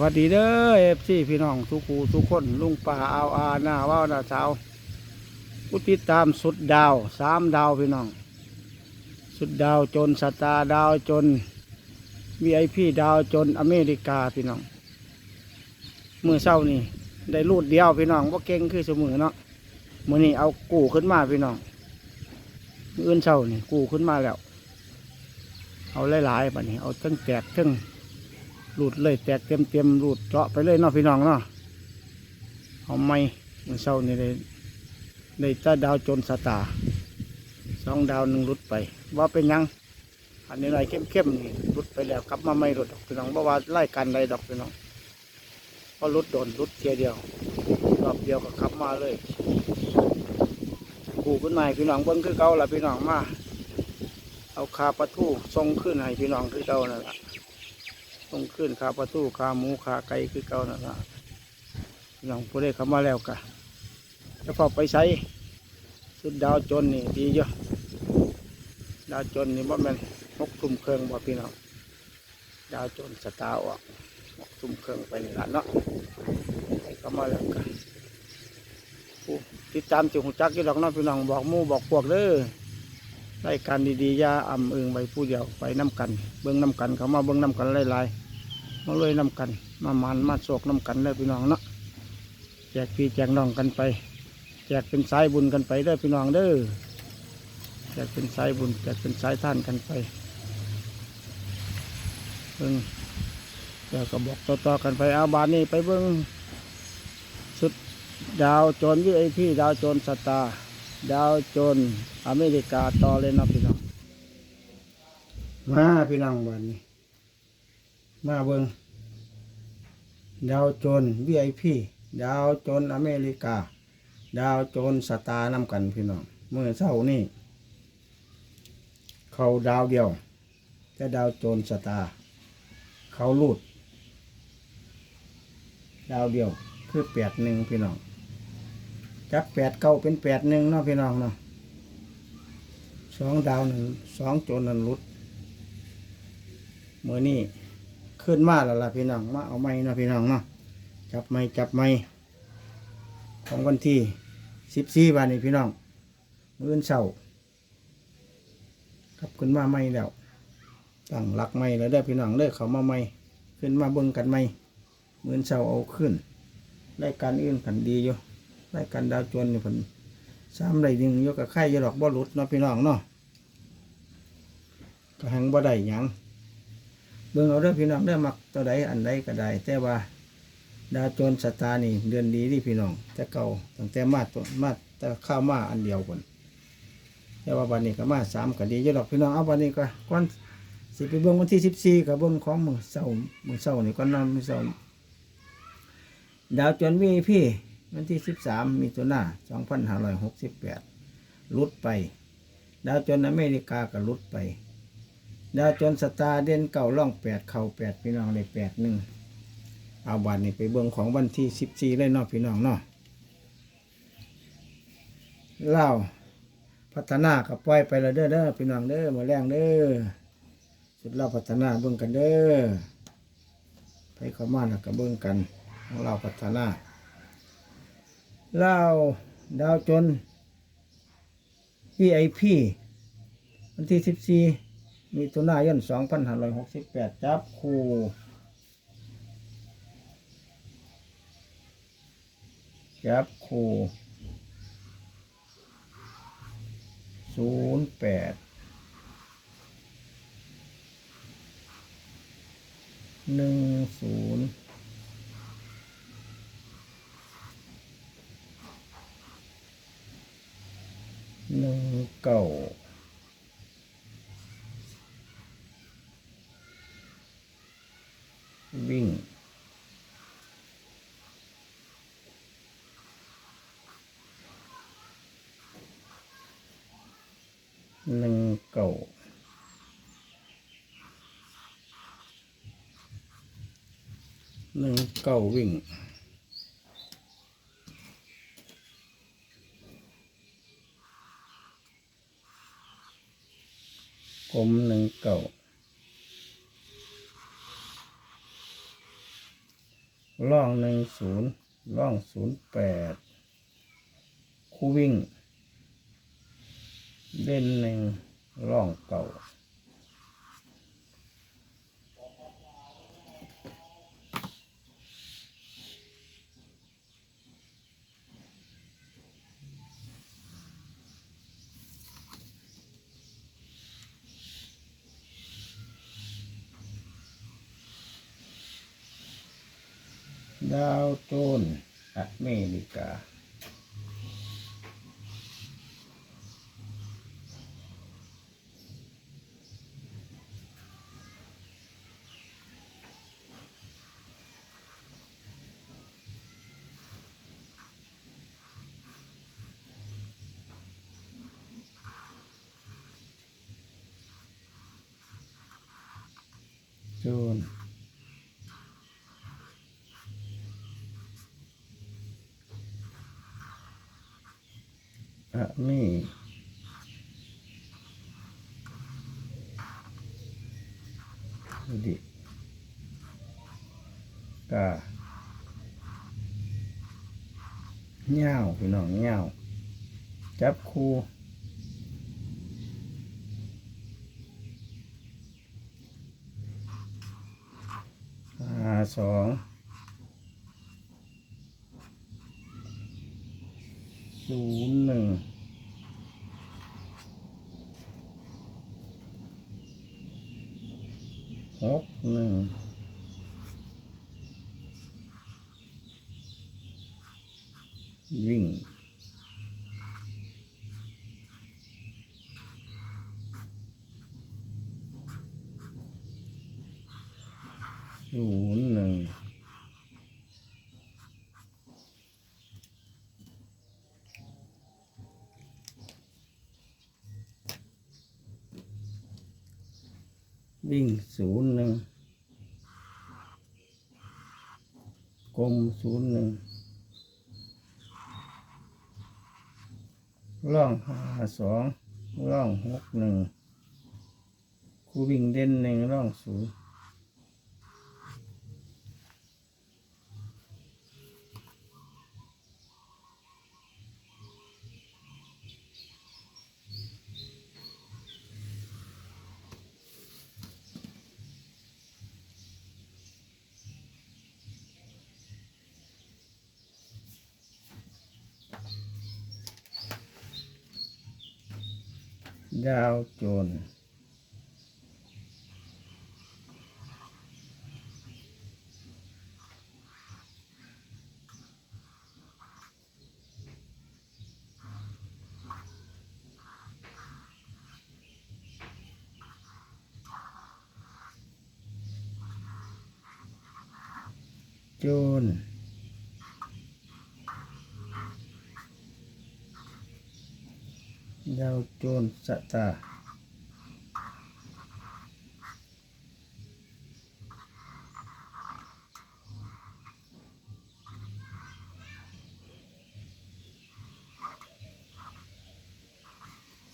วัสดีเด้อเอฟซีพี่น้องทุกคูทุกคนลุงป่าเอาอาหน้าว่าวหน้าเช้าผู้ติดตามสุดดาวสามดาวพี่น้อง สุดดาวจนสตาร์ดาวจนวีไอพีดาวจนอเมริกาพี่น้องมือเศร้านี่ ได้รูดเดียวพี่น้องว่าเก่งคือสมือเนาะมือนี้เอากูขึ้นมาพี่น้องมืออื่นเศร้านี่กูขึ้นมาแล้ว เอาหลายๆแบัดนี้เอาทั้งแตกทั้ง รูดเลยแตกเต็มเต็มๆรูดเจาะไปเลยเนาะพี่น้องเนาะเอาไม้มันเศร้านี่เลยได้ตาดาวจนสตาร์สองดาวหนึ่งรุดไป ว่าเป็นยัง อันนี้ไรเข้มๆนี่รุดไปแล้วกลับมาไม่รุดดอกพี่น้องเพราะว่าไล่กันไรดอกพี่น้องเพราะรุดโดนรุดเทียเดียวรอบเดียวก็กลับมาเลยกูขึ้นมาให้พี่น้องเบิ้งคือเก่าละพี่น้องมา เอาคาปลาทูทรงขึ้นให้พี่น้องคือเก่านั่นแหละ ต้องขึ้นขาประตูขาหมูขาไก่คือเก่านั่นละพี่องผู้ได้เข้ามาแล้วกะจะพอไปใช้สุดดาวจนนี่ดีเยอะดาวจนนี่บ่แม่นหกทุ่มเครื่องบ่พี่น้องดาวจนสตาร์ออกหกทุ่มเครื่องไปนี่ละเนาะเข้ามาแล้วกะติดตามจิหูจักกี่ดอกเนาะพี่น้องบอกมู่บอกพวกเด้อรายการดีๆย่าอ่ำเอึงไปผู้เดียวไปน้ำกัน เบิ้องน้ำกันเขามาเบิ้องน้ำกันหลายๆ มาเลยน้ำกัน มามันมาโศกน้ำกันเลยพี่น้องเนาะแจกพี่แจกน้องกันไป แจกเป็นสายบุญกันไปเด้อพี่น้องเด้อแจกเป็นสายบุญแจกเป็นสายท่านกันไปเบิ้งเดี๋ยวก็บอกต่อๆกันไปเอาบานนี้ไปเบิ้งสุดดาวโจรวิไอพี่ดาวโจรสตาร์ดาวโจรอเมริกาต่อเลยนะพี่น้องมาพี่น้องวันนี้ มาเบิงดาวโจน VIP ดาวโจนอเมริกา ดาวโจนสตาร์นำกันพี่น้องเมื่อเช้านี่เขาดาวเดียวแต่ดาวโจนสตาร์เขาลูด ดาวเดียวคือแปดหนึ่งพี่น้องจับแปดเก้าเป็นแปดหนึ่งเนาะพี่น้องเนาะสองดาวหนึ่งสองโจนนันลุดมือนี่ ขึ้นมาแล้วล่ะพี่น้องมาเอาไม้เนาะพี่น้องเนาะจับไม้จับไม้ของวันที่สิบสี่วันนี้พี่น้องมื้ออนเสาร์กลับขึ้นมาไม้แล้วตั้งหลักไม้แล้วเด้พี่น้องเด้อเขามาไม้ขึ้นมาเบิ่งกันไม้มื้ออนเสาเอาขึ้นรายการอื่นกันดีอยู่รายการดาวจวนนี่ผลสามไรดึงยกกับไข่ยาดอกบ่หลุดเนาะพี่น้องเนาะก็แหงบ่ได้หยัง เบิ่งเอาเด้อพี่น้องได้อมักตัวใดอันใดก็ได้ แต่ว่า ดาวโจรสตานี่เดือนดีที่พี่น้องแต่เก่าตั้งแต่มาตัวมาแต่ข้าวมาอันเดียวคนแต่ว่าวันนี้ก็มาสามก็ดีอยู่ดอกพี่น้องเอาวันนี้ก็ก่อนสิไปเบิ่งวันที่สิบสี่กับเบิ่งของมือเสาร์มือเสาร์นี่ก็นอนมือเสาร์ดาวจรวีพี่วันที่สิบสามมีตัวหน้าสองพันห้าร้อยหกสิบแปดลุดไป ดาวจรอเมริกาก็ลุดไป ดาวจนสตาเด่นเก่าล่องแปดเข่าแปดพี่น้องเลยแปดหนึ่งเอาวันนี้ไปเบิ่งของวันที่สิบสี่เลยเนาะพี่น้องเนาะเล่าพัฒนากับปล่อยไปแล้วเด้อเด้อพี่น้องเด้อมาแรงเด้อสุดเล่าพัฒนาเบิ่งกันเด้อไปเข้ามาแล้วก็เบิ่งกันของเราพัฒนาเล่าดาวจน VIP วันที่สิบสี่ มีตุนายนสองพันห้าร้อยหกสิบแปดจับคู่จับคู่ศูนย์แปดหนึ่งศูนย์หนึ่งเก้า วิ่ง หนึ่งเก่าหนึ่งเก่าวิ่งผมหนึ่งเก่าร่องหนึ่งศูนย์ร่องศูนย์แปดคู่วิ่ง เด่นหนึ่งร่องเก่าดาวโจนอเมริกา โจนส์อะนี่ดิกาเงาวพี่น้องเงาวจับคูห้า สองศูนย์หนึ่งหกหนึ่งวิ่งศูนย์หนึ่ง วิ่งศูนย์หนึ่งกลมศูนย์หนึ่งร่องห้าสองร่องหกหนึ่งคูวิ่งเด่นหนึ่งร่องศูนย์ ดาวโจรส์โจนส์ ดาวโจนส์สตาร์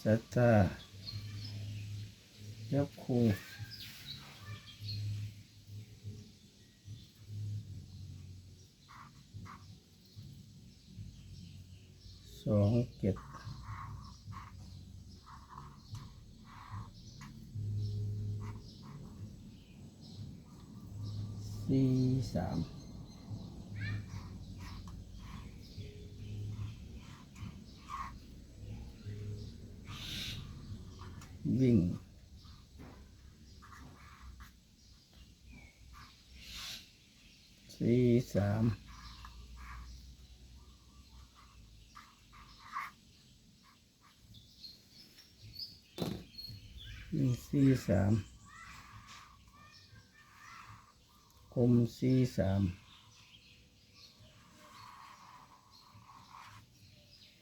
สตายับคูสองเจ็ด สามวิ่งสี่สามวิ่งสี่สาม กล มสี่สาม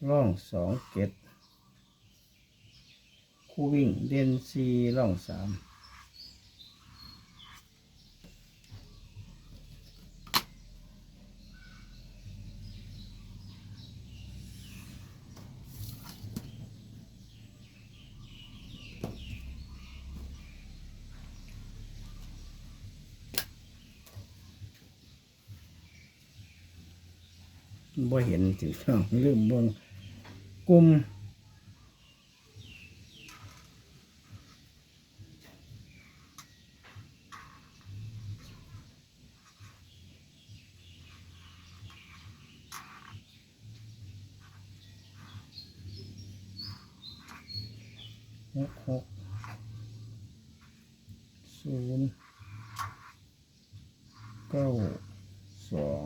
ร่องสองเกตคู่วิ่งเด่นสี่ร่องสาม บ่เห็นสิพี่น้องลืมเบิ่งกลุ่มหกหกศูนย์เก้าสอง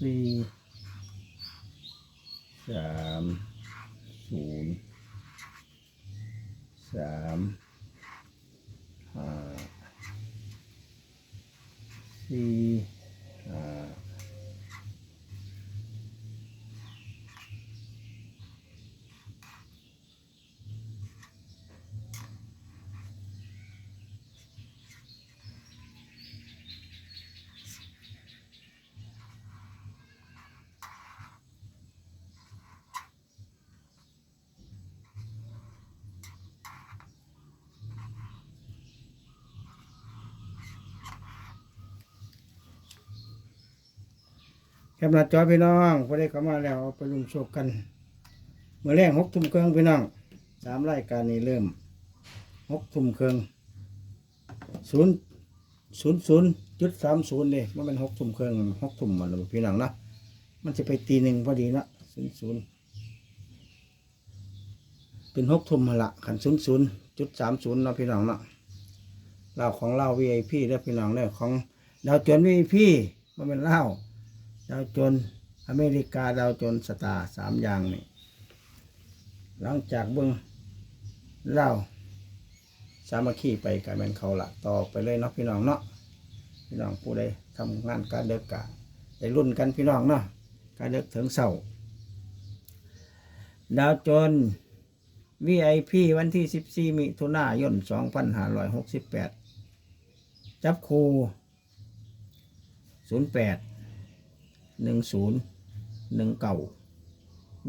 สี่สามศูนย์สามห้าสี่ห้า แคปหน้าจอพี่น้องพอได้เข้ามาแล้วไปลุมโชคกัน เมื่อแรกหกทุ่มเครื่องพี่น้องสามรายการนี้เริ่มหกทุ่มเครื่องศูนย์ศูนย์ศูนย์จุดสามศูนย์เลยมันเป็นหกทุ่มเครื่องหกทุ่มมันเลยพี่น้องนะมันจะไปตีหนึ่งพอดีนะศูนย์ศูนย์เป็นหกทุ่มมาละขันศูนย์ศูนย์จุดสามศูนย์เนาะพี่น้องเนาะเราของเรา VIP แล้วพี่น้องเนี่ยของดาวจวน VIP มันเป็นเหล้า ดาวจนอเมริกาดาวจนสตาร์สามอย่างนี่หลังจากเบิ้งเล่าสามัคคีไปกันเป็นเขาละต่อไปเลยเนาะพี่น้องเนาะพี่น้องผู้ใดทำงานการเดิกกะได้รุ่นกันพี่น้องเนาะการเดิกถึงเสาดาวจน VIP วันที่ 14 มิถุนายน 2568 จับคู 08 หนึ่งศูนย์หนึ่งเก่า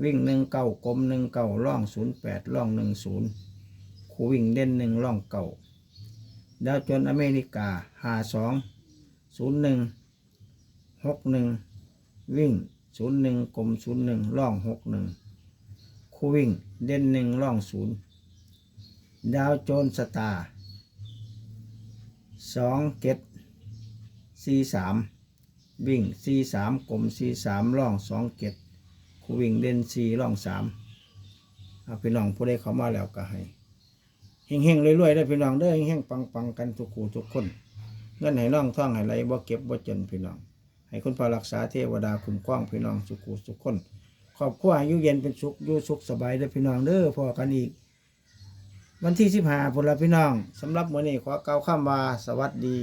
วิ่งหนึ่งเก่ากลมหนึ่งเก่าล่องศูนย์แปดล่องหนึ่งศูนย์คูวิ่งเด่นหนึ่งล่องเก่าดาวจนอเมริกาห้าสองศูนย์หนึ่งหกหนึ่งวิ่งศูนย์หนึ่งกลมศูนย์หนึ่งล่องหกหนึ่งคูวิ่งเด่นหนึ่งล่องศูนย์ดาวโจนสตาร์สองเก็ดสี่สาม วิ่งสี่สามกลมสี่สามล่องสองเจ็ดคูวิ่งเด่นสี่ล่องสามเอาพี่น้องผู้ใดเขามาแล้วก็ให้เฮงเฮงรวยๆได้พี่น้องเด้อเฮงเฮงปังปังกันทุกคู่ทุกคน เงินให้น้องท่องให้ไหลบ่เก็บบ่จนพี่น้อง ให้คุณพอรักษาเทวดาคุ้มครองพี่น้องสุขุสุขคนครอบครัวอายุเย็นเป็นสุขอยู่สุขสบายเด้อพี่น้องเด้อพอกันอีก วันที่สิบห้าพุ่นละพี่น้องสำหรับมื้อนี้ขอเกล่าวคำว่าสวัสดี